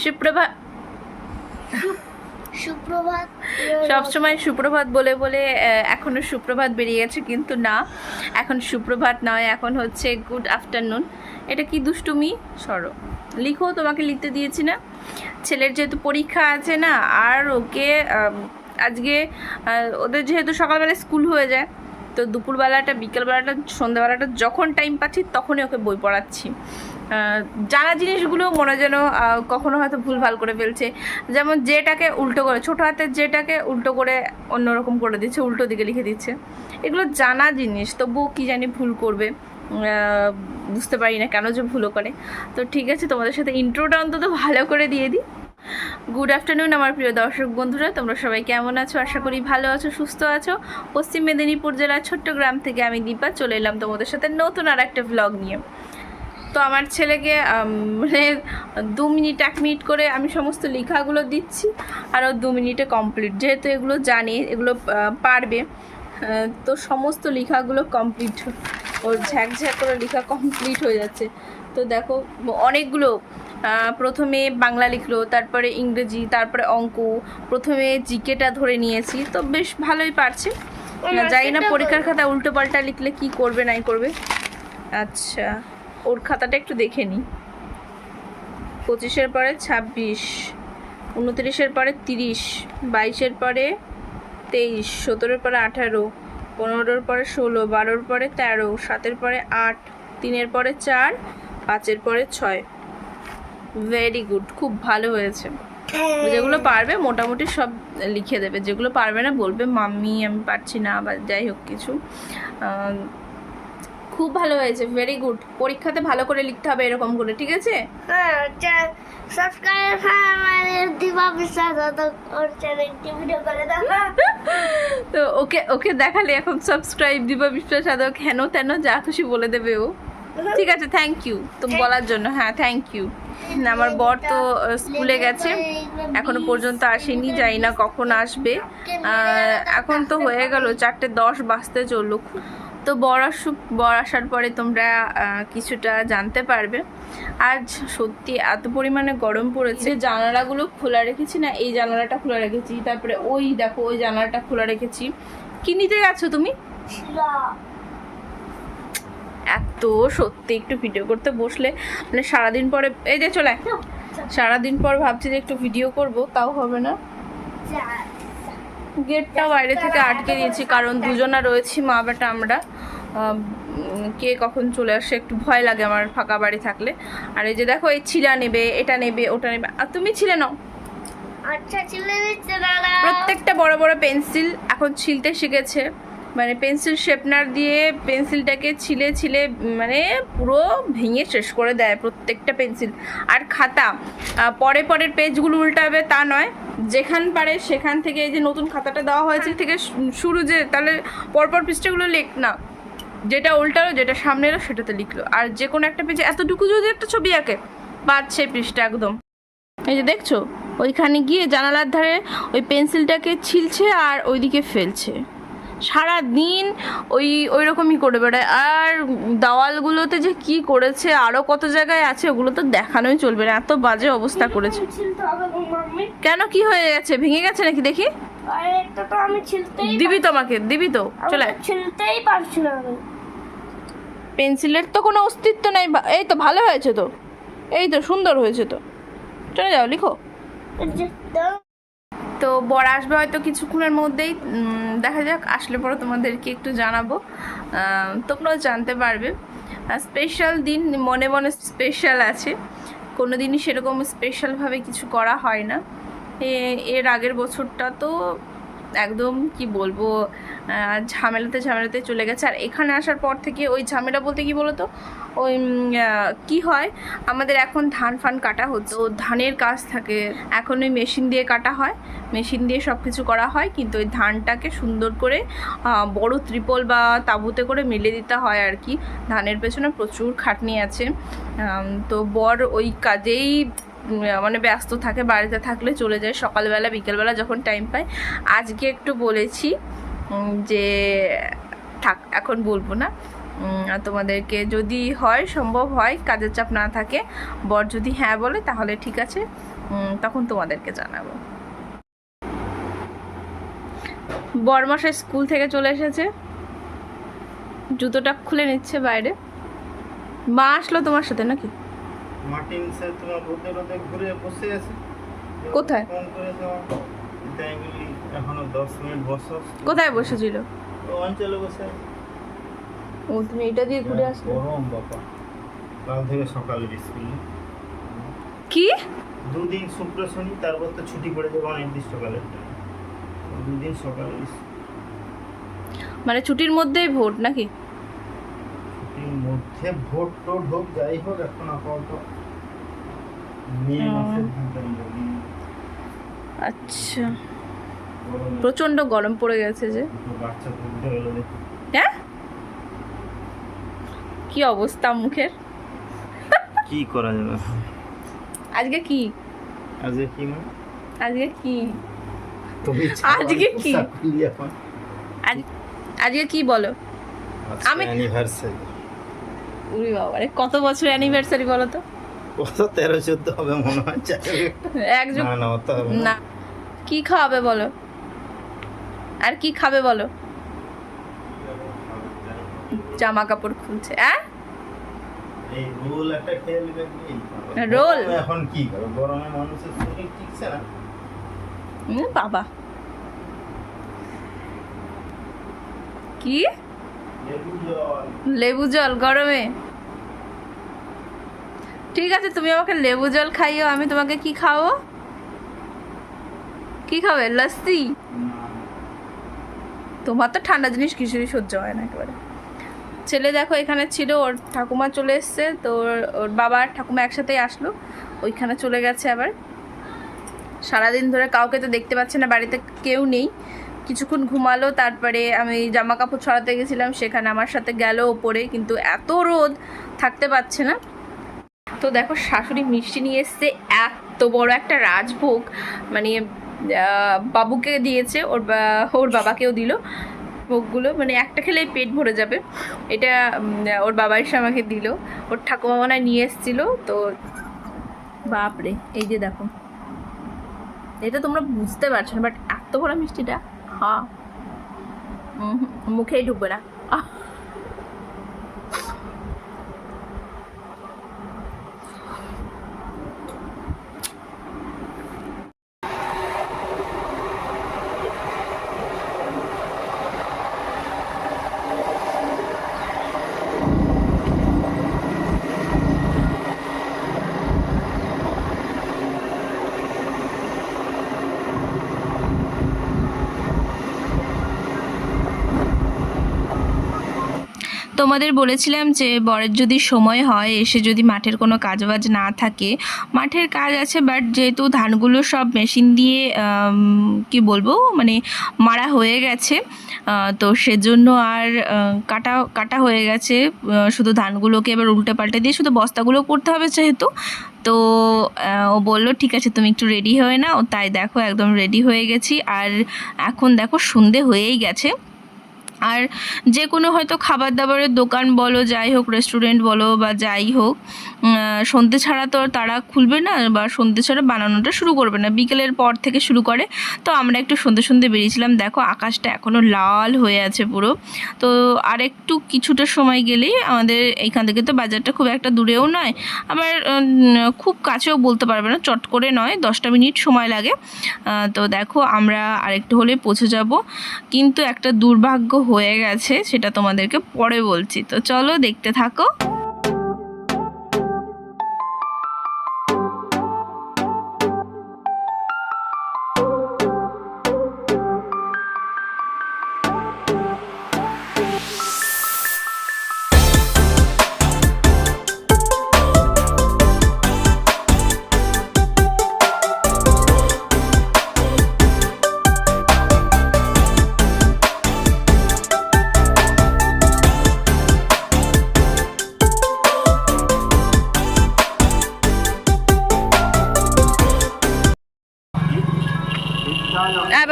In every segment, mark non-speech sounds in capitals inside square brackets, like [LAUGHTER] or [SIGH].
সুপ্রভাত সুপ্রভাত। সবসময় সুপ্রভাত বলে বলে আহ, এখনও সুপ্রভাত বেরিয়ে গেছে কিন্তু না। এখন সুপ্রভাত নয় এখন হচ্ছে গুড আফটারনুন এটা কি দুষ্টুমি? সরো। লিখো তোমাকে লিখতে দিয়েছি না। ছেলের যেহেতু পরীক্ষা আছে না আর ওকে আজকে ওদের যেহেতু সকালবেলা স্কুল হয়ে যায় তো দুপুরবেলাটা বিকেলবেলাটা সন্ধ্যাবেলাটা যখন টাইম পাচ্ছি তখনই ওকে বই পড়াচ্ছি। জানা জিনিসগুলো মনে যেন কখনো হয়তো ভুলভাল করে ফেলছে। যেমন যেটাকে উল্টো করে, ছোটো হাতের যেটাকে উল্টো করে অন্যরকম করে দিচ্ছে, উল্টো দিকে লিখে দিচ্ছে। এগুলো জানা জিনিস, তবুও কী জানি ভুল করবে বুঝতে পারি না কেন যে ভুলও করে। তো ঠিক আছে, তোমাদের সাথে ইন্ট্রোটা অন্তত ভালো করে দিয়ে দিই। গুড আফটারনুন আমার প্রিয় দর্শক বন্ধুরা, তোমরা সবাই কেমন আছো? আশা করি ভালো আছো, সুস্থ আছো। পশ্চিম মেদিনীপুর জেলার ছোট্ট গ্রাম থেকে আমি দীপা, চলে এলাম তোমাদের সাথে নতুন আর একটা ভ্লগ নিয়ে। তো আমার ছেলেকে মানে দু মিনিট এক মিনিট করে আমি সমস্ত লেখাগুলো দিচ্ছি আর ও দু মিনিটে কমপ্লিট। যেহেতু এগুলো জানে এগুলো পারবে তো সমস্ত লেখাগুলো কমপ্লিট ওর ঝ্যাক ঝ্যাক করে লেখা কমপ্লিট হয়ে যাচ্ছে। তো দেখো অনেকগুলো প্রথমে বাংলা লিখলো তারপরে ইংরেজি তারপরে অঙ্ক প্রথমে জিকেটা ধরে নিয়েছি তো বেশ ভালোই পারছে। জানি না পরীক্ষার খাতা উল্টো পাল্টা লিখলে কি করবে নাই করবে। আচ্ছা। ওর খাতাটা একটু দেখে নিই পঁচিশের পরে ছাব্বিশ, উনত্রিশের পরে তিরিশ, বাইশের পরে তেইশ, সতেরোর পরে আঠারো, পনেরোর পরে ষোলো, বারোর পরে তেরো, সাতের পরে আট, তিনের পরে চার, পাঁচের পরে ছয়। ভেরি গুড খুব ভালো হয়েছে। যেগুলো পারবে মোটামুটি সব লিখে দেবে। যেগুলো পারবে না বলবে, মাম্মি, আমি পারছি না বা যাই হোক কিছু। খুব ভালো হয়েছে ভেরি গুড পরীক্ষাতে ভালো করে লিখতে হবে এরকম করে ঠিক আছে? হ্যাঁ সাবস্ক্রাইব আমাদের দিবা বিশ্বাস ওর চ্যানেলটি ভিডিও করে দাও। [LAUGHS] তো ওকে ওকে দেখালে এখন সাবস্ক্রাইব দিবা বিশ্বাস সাধক হেন তেন যা খুশি বলে দেবে ও। [LAUGHS] ঠিক আছে থ্যাংক ইউ তো বলার জন্য হ্যাঁ থ্যাংক ইউ আমার বর তো স্কুলে গেছে এখনও পর্যন্ত আসেনি জানি না কখন আসবে। এখন তো হয়ে গেল চারটে দশ বাজতে চলল। তো বর আসুক বর আসার পরে তোমরা কিছুটা জানতে পারবে। আজ সত্যি এত পরিমাণে গরম পড়েছে। যে জানালাগুলো খোলা রেখেছি না এই জানালাটা খোলা রেখেছি তারপরে ওই দেখো ওই জানালাটা খোলা রেখেছি। কি নিতে গেছো তুমি? এত সত্যি একটু ভিডিও করতে বসলে মানে সারাদিন পরে এই যে চলে। সারাদিন পর ভাবছি যে একটু ভিডিও করব তাও হবে না। গেটটা বাইরে থেকে আটকে দিয়েছি কারণ দুজনা রয়েছি মা বেটা আমরা। কে কখন চলে আসে একটু ভয় লাগে আমার ফাঁকা বাড়ি থাকলে। আর এই যে দেখো এই ছিলা নেবে এটা নেবে ওটা নেবে। আর তুমি ছিলে নাও। আচ্ছা প্রত্যেকটা বড় বড় পেন্সিল এখন ছিলতে শিখেছে। মানে পেন্সিল শেপনার দিয়ে পেন্সিলটাকে ছিলে ছিলে মানে পুরো ভেঙে শেষ করে দেয় প্রত্যেকটা পেন্সিল। আর খাতা পরে পরের পেজগুলো উল্টাবে তা নয়। যেখান পারে সেখান থেকে এই যে নতুন খাতাটা দেওয়া হয়েছে থেকে শুরু যে তাহলে পরপর পৃষ্ঠাগুলো লেখ না। যেটা উল্টালো যেটা সামনে এলো সেটাতে লিখলো। আর যে কোনো একটা পেজে এতটুকু যদি একটা ছবি আঁকে সেই পৃষ্ঠা একদম। এই যে দেখছ? ওইখানে গিয়ে জানালার ধারে ওই পেন্সিলটাকে ছিলছে আর ওইদিকে ফেলছে। সারা দিন ওই ওই রকমই করে বেড়ায়। আর দেওয়ালগুলোতে যে কি করেছে আরও কত জায়গায় আছে, ওগুলো তো দেখানোই চলবে না। এত বাজে অবস্থা করেছে। কেন কি হয়ে গেছে? ভেঙে গেছে নাকি দেখি? দিবি তোমাকে, দিবি তো, চলে পারছি না পেন্সিলের তো কোনো অস্তিত্ব নেই এই তো ভালো হয়েছে তো। এই তো সুন্দর হয়েছে তো। চলে যাও, লিখো। তো বর আসবে হয়তো কিছুক্ষণের মধ্যেই দেখা যাক, আসলে পরে তোমাদেরকে একটু জানাব। তোমরাও জানতে পারবে। স্পেশাল দিন, মনে মনে স্পেশাল আছে। কোনো দিনই সেরকম স্পেশালভাবে কিছু করা হয় না। এর আগের বছরটা তো একদম কি বলব ঝামেলাতে ঝামেলাতে চলে গেছে। আর এখানে আসার পর থেকে ওই ঝামেলা বলতে কি বলতো, ওই কি হয়, আমাদের এখন ধান ফান কাটা হচ্ছে। তো ধানের কাজ থাকে, এখন ওই মেশিন দিয়ে কাটা হয়। মেশিন দিয়ে সব কিছু করা হয়, কিন্তু ওই ধানটাকে সুন্দর করে বড় ত্রিপল বা তাঁবুতে করে মেলে দিতে হয় আর কি। ধানের পেছনে প্রচুর খাটনি আছে। তো বর ওই কাজেই মানে ব্যস্ত থাকে, বাড়িতে থাকলে চলে যায় সকালবেলা, বিকেলবেলা যখন টাইম পায়। আজকে একটু বলেছি যে থাক, এখন বলব না। তোমাদেরকে যদি হয়, সম্ভব হয়, কাজের চাপ না থাকে, বর যদি হ্যাঁ বলে, তাহলে ঠিক আছে। তখন তোমাদেরকে জানাব। বরমাসায় স্কুল থেকে চলে এসেছে। জুতোটা খুলে নিচ্ছে বাইরে। মা আসলো তোমার সাথে নাকি? মার্টিন স্যার তোমার রোদে রোদে ঘুরে বসে আছে। কোথায়? ফোন করেছে আমাকে তাই বলি এখনও দশ মিনিট বসো। কোথায় বসেছিল? অঞ্চলে বসে। ও তুমি এটা দিয়ে ঘুরে আসলে? গরম বাবা। কাল থেকে সকালে স্কুল কি? দুদিন শুক্র শনি তারপর তো ছুটি পড়ে যাবে অনির্দিষ্টকালের জন্য। দুদিন সকালে স্কুল। মানে ছুটির মধ্যেই ভোট নাকি? মধ্যে ভোট টোট হোক যাই হোক এখন আপাতত অবধি আচ্ছা। প্রচণ্ড গরম পড়ে গেছে যে। হ্যাঁ? কি অবস্থা মুখের? কি করা যাবে? আজকে কি? আজকে কি মানে? আজকে কি? তুমি আজকে কি? আজকে কি বলো? আমি- আমি অ্যানিভার্সারি বাবা। রে কত বছর অ্যানিভার্সারি বলো তো? কত? তেরো চোদ্দ হবে মনে হয় এক না না অত হবে না। না। কি খাওয়াবে বলো? আর কি খাবে বলো? জামা কাপড় খুলছে হ্যাঁ রোল একটা খেয়ে রোল? এখন কি গরমে মানুষের শরীর ঠিকছে না? বাবা। কি? লেবু জল, গরমে? ঠিক আছে, তুমি আমাকে লেবু জল খাইও, আমি তোমাকে কি খাওয়াবো? কি খাবে, লস্যি? তোমার তো ঠান্ডা জিনিস কিছুই সহ্য হয় না একেবারে। ছেলে দেখো, এখানে ছিল, ওর ঠাকুমা চলে এসছে, তো ওর- বাবা ঠাকুমা একসাথেই আসলো, ওইখানে চলে গেছে আবার। সারাদিন ধরে কাউকে তো দেখতে পাচ্ছে না, বাড়িতে কেউ নেই। কিছুক্ষণ ঘুমালো, তারপরে আমি জামা কাপড় ছড়াতে গেছিলাম, সেখানে আমার সাথে গেল ওপরে, কিন্তু এত রোদ, থাকতে পারছে না। তো দেখো, শাশুড়ি মিষ্টি নিয়ে এসছে, এত বড় একটা রাজভোগ মানে বাবুকে দিয়েছে, ওর ওর বাবাকেও দিল ভোগগুলো মানে একটা খেলেই পেট ভরে যাবে। এটা ওর বাবা এসে আমাকে দিল, ওর ঠাকুমা মনে নিয়ে এসেছিল, তো বাপরে, এই যে দেখো। এটা তোমরা বুঝতে পারছ না বাট এত বড় মিষ্টিটা হ্যাঁ উম হুম, মুখেই ঢুকবে না তোমাদের বলেছিলাম যে বরের যদি সময় হয়, এসে যদি মাঠের কোনো কাজবাজ না থাকে, মাঠের কাজ আছে বাট যেহেতু ধানগুলো সব মেশিন দিয়ে কি বলব মানে মারা হয়ে গেছে তো সেজন্য আর কাটা কাটা হয়ে গেছে শুধু ধানগুলোকে এবার উল্টে পাল্টে দিয়ে শুধু বস্তাগুলো করতে হবে যেহেতু, তো ও বলল, ঠিক আছে, তুমি একটু রেডি হয়ে নাও। তাই দেখো, একদম রেডি হয়ে গেছি, আর এখন দেখো সন্ধে হয়েই গেছে। আর যে কোনো হয়তো খাবার দাবারের দোকান বলো, যাই হোক রেস্টুরেন্ট বলো বা যাই হোক সন্ধ্যে ছাড়া তো তারা খুলবে না বা সন্ধ্যে ছাড়া বানানোটা শুরু করবে না। বিকেলের পর থেকে শুরু করে। তো আমরা একটু সন্ধ্যে সন্ধ্যে বেরিয়েছিলাম। দেখো আকাশটা এখনও লাল হয়ে আছে পুরো। তো আর একটু কিছুটা সময় গেলেই আমাদের এইখান থেকে তো বাজারটা খুব একটা দূরেও নয়। আবার খুব কাছেও বলতে পারবে না, চট করে নয়, দশটা মিনিট সময় লাগে। তো দেখো আমরা আরেকটু হলে পৌঁছে যাব। কিন্তু একটা দুর্ভাগ্য হয়ে গেছে, সেটা তোমাদেরকে পরে বলছি। তো চলো দেখতে থাকো।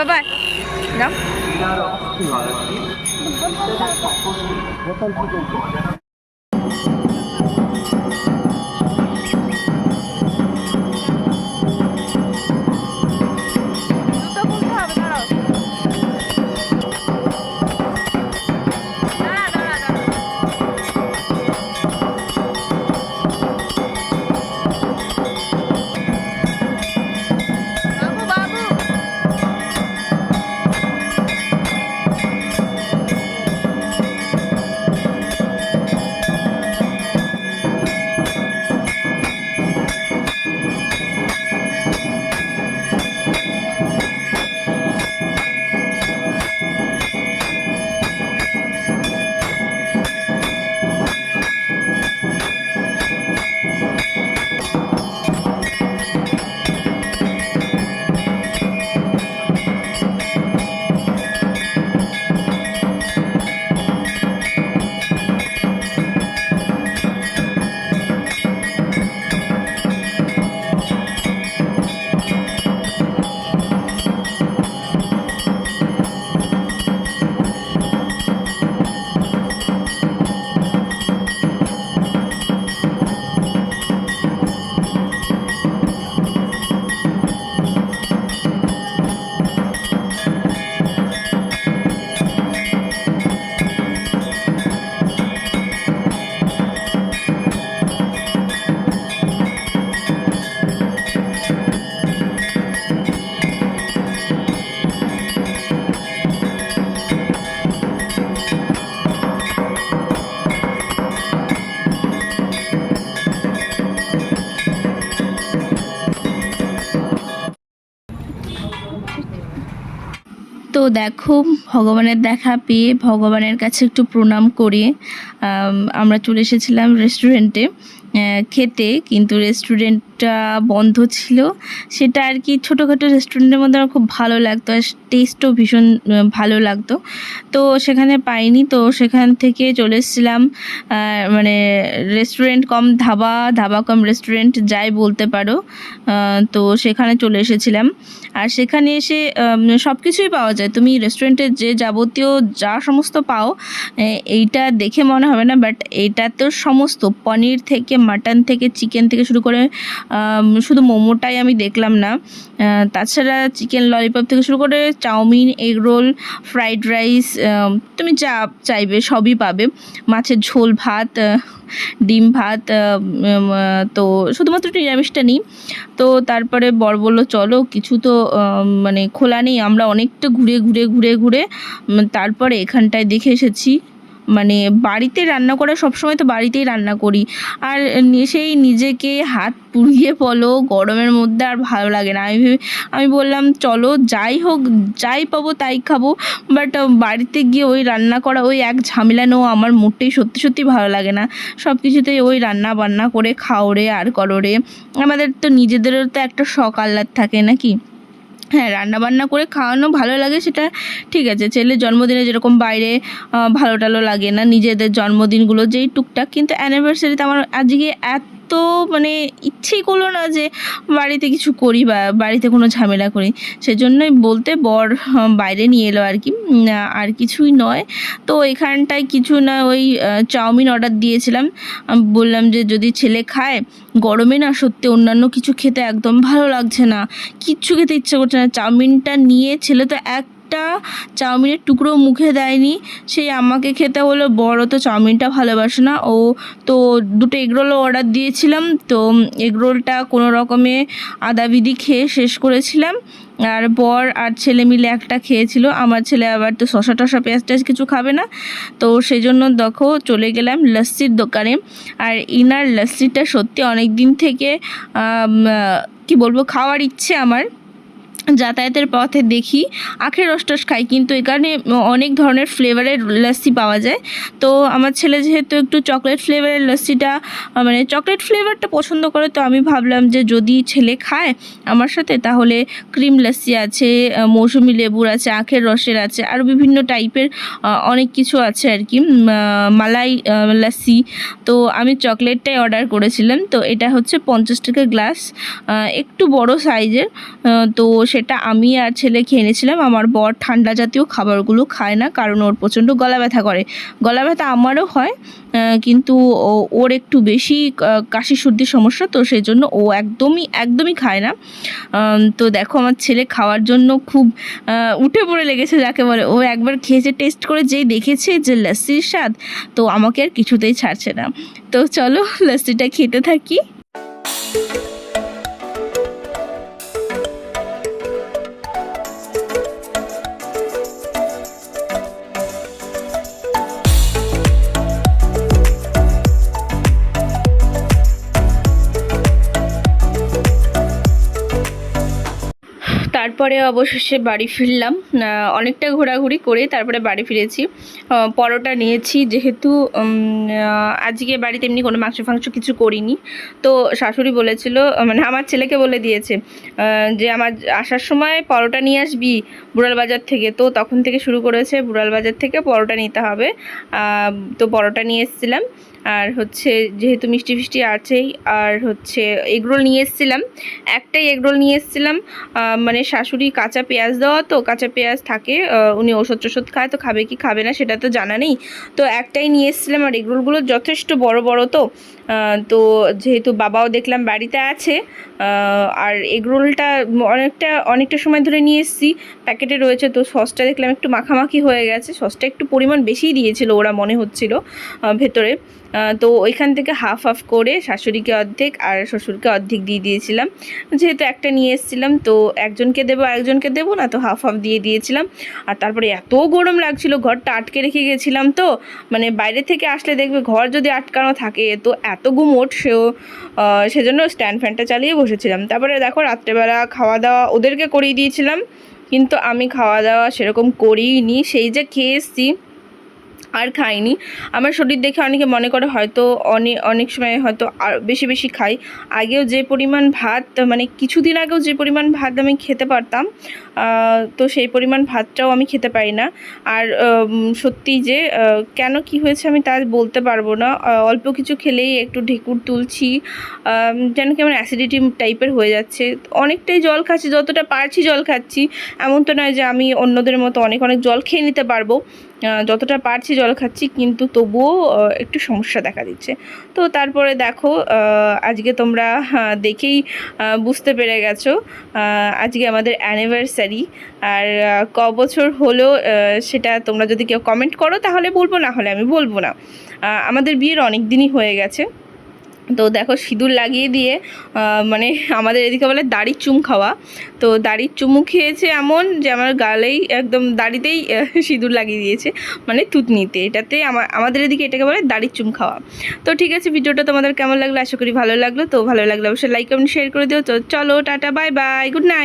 বাবা নাও তো দেখো, ভগবানের দেখা পেয়ে ভগবানের কাছে একটু প্রণাম করে আমরা চলে এসেছিলাম রেস্টুরেন্টে খেতে, কিন্তু রেস্টুরেন্টটা বন্ধ ছিল। সেটা আর কি ছোটোখাটো রেস্টুরেন্টের মধ্যে আমার খুব ভালো লাগতো আর টেস্টও ভীষণ ভালো লাগতো। তো সেখানে পাইনি, তো সেখান থেকে চলে এসেছিলাম। মানে restaurant cum dhaba dhaba cum restaurant যাই বলতে পারো তো সেখানে চলে এসেছিলাম। আর সেখানে এসে সব কিছুই পাওয়া যায়। তুমি রেস্টুরেন্টে যে যাবতীয় যা সমস্ত পাও এইটা দেখে মনে হবে না বাট এইটা তো সমস্ত। পনির থেকে মাটন থেকে চিকেন থেকে শুরু করে শুধু মোমোটাই আমি দেখলাম না। তাছাড়া চিকেন ললিপপ থেকে শুরু করে chowmein egg roll fried rice তুমি যা চাইবে সবই পাবে। মাছের ঝোল, ভাত ডিম, ভাত তো শুধুমাত্র নিরামিষটা নিই। তো তারপরে বর বলল, চলো, কিছু তো মানে খোলা নেই, আমরা অনেকটা ঘুরে ঘুরে ঘুরে ঘুরে তারপরে এখানটায় দেখে এসেছি। মানে বাড়িতে রান্না করা, সবসময় তো বাড়িতেই রান্না করি। আর সেই নিজেকে হাত পুড়িয়ে বলো, গরমের মধ্যে আর ভালো লাগে না। আমি আমি বললাম, চলো, যাই হোক, যাই পাবো, তাই খাব। বাট বাড়িতে গিয়ে ওই রান্না করা, ওই এক ঝামেলা নেওয়া আমার মোটেই সত্যি সত্যি ভালো লাগে না। সব কিছুতেই ওই রান্না বান্না করে খাও রে আর করো রে আমাদের তো নিজেদেরও তো একটা শখ আহ্লাদ থাকে, নাকি? হ্যাঁ রান্নাবান্না করে খাওয়ানো ভালো লাগে সেটা ঠিক আছে। ছেলের জন্মদিনে যেরকম বাইরে ভালো টালো লাগে না, নিজেদের জন্মদিনগুলো যেই টুকটাক, কিন্তু অ্যানিভার্সারিতে আমার আজকে এত মানে ইচ্ছেই করল না যে বাড়িতে কিছু করি বা বাড়িতে কোনো ঝামেলা করি। সেজন্যই বলতে বর বাইরে নিয়ে এলো আর কি। আর কিছুই নয়। তো এখানটায় কিছু না ওই চাউমিন অর্ডার দিয়েছিলাম। বললাম যে যদি ছেলে খায়, গরমে না সত্যি অন্যান্য কিছু খেতে একদম ভালো লাগছে না। কিচ্ছু খেতে ইচ্ছে করছে না। চাউমিনটা নিয়ে ছেলে তো একটা চাউমিনের টুকরো মুখে দেয়নি। সেই আমাকে খেতে হলো বড় তো চাউমিনটা ভালোবাসে না। ও তো দুটো এগরোলও অর্ডার দিয়েছিলাম। তো এগরোলটা কোনো রকমে আদা বিধি খেয়ে শেষ করেছিলাম। আর বর আর ছেলে মিলে একটা খেয়েছিল। আমার ছেলে আবার তো শশা টশা পেঁয়াজ টেয়াজ কিছু খাবে না। তো সেই জন্য দেখো চলে গেলাম লস্যির দোকানে। আর ইনার লস্যিটা সত্যি অনেক দিন থেকে কি বলব, খাওয়ার ইচ্ছে আমার। যাতায়াতের পথে দেখি আখের রস টস খাই, কিন্তু এখানে অনেক ধরনের ফ্লেভারের লস্যি পাওয়া যায়। তো আমার ছেলে যেহেতু একটু চকলেট ফ্লেভারের লস্যিটা মানে চকলেট ফ্লেভারটা পছন্দ করে, তো আমি ভাবলাম যে যদি ছেলে খায় আমার সাথে, তাহলে ক্রিম লস্যি আছে, মৌসুমি লেবুর আছে, আখের রসের আছে, আর বিভিন্ন টাইপের অনেক কিছু আছে আর কি মালাই লস্যি। তো আমি চকলেটটাই অর্ডার করেছিলাম, তো এটা হচ্ছে পঞ্চাশ টাকা গ্লাস একটু বড় সাইজের তো সেটা সেটা আমি আর ছেলে খেয়ে নিয়েছিলাম। আমার বর ঠান্ডা জাতীয় খাবারগুলো খায় না, কারণ ওর প্রচণ্ড গলা ব্যথা করে। গলা ব্যথা আমারও হয় কিন্তু ওর একটু বেশি কাশি সর্দির সমস্যা, তো সেই জন্য ও একদমই একদমই খায় না। তো দেখো আমার ছেলে খাওয়ার জন্য খুব উঠে পড়ে লেগেছে যাকে বলে। ও একবার খেয়েছে, টেস্ট করে যেই দেখেছে যে লস্যির স্বাদ, তো আমাকে আর কিছুতেই ছাড়ছে না। তো চলো, লস্যিটা খেতে থাকি। তারপরে অবশেষে বাড়ি ফিরলাম। অনেকটা ঘোরাঘুরি করে তারপরে বাড়ি ফিরেছি। পরোটা নিয়েছি, যেহেতু আজকে বাড়িতে এমনি কোনো মাংস ফাংস কিছু করিনি। তো শাশুড়ি বলেছিল মানে আমার ছেলেকে বলে দিয়েছে যে আমার আসার সময় পরোটা নিয়ে আসবি বুড়াল বাজার থেকে। তো তখন থেকে শুরু করেছে বুড়াল বাজার থেকে পরোটা নিতে হবে। তো পরোটা নিয়ে এসেছিলাম। আর হচ্ছে যেহেতু মিষ্টি ফিষ্টি আছেই, আর হচ্ছে এগরোল নিয়ে এসেছিলাম। একটাই এগরোল নিয়ে এসেছিলাম। মানে শাশুড়ি কাঁচা পেঁয়াজ দেওয়া তো, কাঁচা পেঁয়াজ থাকে উনি ওষুধ টষুধ খায় তো খাবে কি খাবে না সেটা তো জানা নেই। তো একটাই নিয়ে এসেছিলাম আর এগরোলগুলো যথেষ্ট বড় বড় তো তো যেহেতু বাবাও দেখলাম বাড়িতে আছে আর এগরোলটা অনেকটা অনেকটা সময় ধরে নিয়ে এসেছি, প্যাকেটে রয়েছে, তো সসটা দেখলাম একটু মাখামাখি হয়ে গেছে, সসটা একটু পরিমাণ বেশিই দিয়েছিল ওরা মনে হচ্ছিল ভেতরে। তো ওইখান থেকে হাফ হাফ করে শাশুড়িকে অর্ধেক আর শ্বশুরকে অর্ধেক দিয়ে দিয়েছিলাম। যেহেতু একটা নিয়ে এসেছিলাম, তো একজনকে দেবো একজনকে দেবো না, তো হাফ হাফ দিয়ে দিয়েছিলাম। আর তারপরে এত গরম লাগছিল, ঘরটা আটকে রেখে গেছিলাম তো মানে বাইরে থেকে আসলে দেখবে ঘর যদি আটকানো থাকে, তো এত গুমোট সেও সেজন্য স্ট্যান্ড ফ্যানটা চালিয়ে বসেছিলাম। তারপরে দেখো রাত্রেবেলা খাওয়া দাওয়া ওদেরকে করিয়ে দিয়েছিলাম, কিন্তু আমি খাওয়া দাওয়া সেরকম করিনি সেই যে খেয়ে এসেছি আর খাইনি। আমার শরীর দেখে অনেকে মনে করে হয়তো অনেক অনেক সময় হয়তো আর বেশি বেশি খাই। আগেও যে পরিমাণ ভাত মানে কিছুদিন আগেও যে পরিমাণ ভাত আমি খেতে পারতাম তো সেই পরিমাণ ভাতটাও আমি খেতে পারি না। আর সত্যি যে কেন কি হয়েছে আমি তা বলতে পারব না। অল্প কিছু খেলেই একটু ঢেকুর তুলছি যেন কেমন অ্যাসিডিটি টাইপের হয়ে যাচ্ছে। অনেকটাই জল খাচ্ছি, যতটা পারছি জল খাচ্ছি। এমন তো নয় যে আমি অন্যদের মতো অনেক অনেক জল খেয়ে নিতে পারব। যতটা পারছি জল খাচ্ছি কিন্তু তবুও একটু সমস্যা দেখা দিচ্ছে। তো তারপরে দেখো আজকে তোমরা আহ, দেখেই বুঝতে পেরে গেছো আজকে আমাদের অ্যানিভার্সারি আর ক বছর হলো সেটা তোমরা যদি কেউ কমেন্ট করো তাহলে বলব না হলে আমি বলব না। আমাদের বিয়ের অনেক দিনই হয়ে গেছে। তো দেখো সিঁদুর লাগিয়ে দিয়ে মানে আমাদের এদিকে বলে দাড়ির চুম খাওয়া। তো দাড়ির চুমু খেয়েছে এমন যে আমার গালেই একদম দাড়িতেই সিঁদুর লাগিয়ে দিয়েছে মানে থুতনিতে। এটাতে আমার আমাদের এদিকে এটাকে বলে দাড়ির চুম খাওয়া। তো ঠিক আছে, ভিডিওটা তোমাদের কেমন লাগল? আশা করি ভালো লাগল। তো ভালো লাগল অবশ্যই লাইক কমেন্ট শেয়ার করে দিও। তো চলো, tata bye bye good night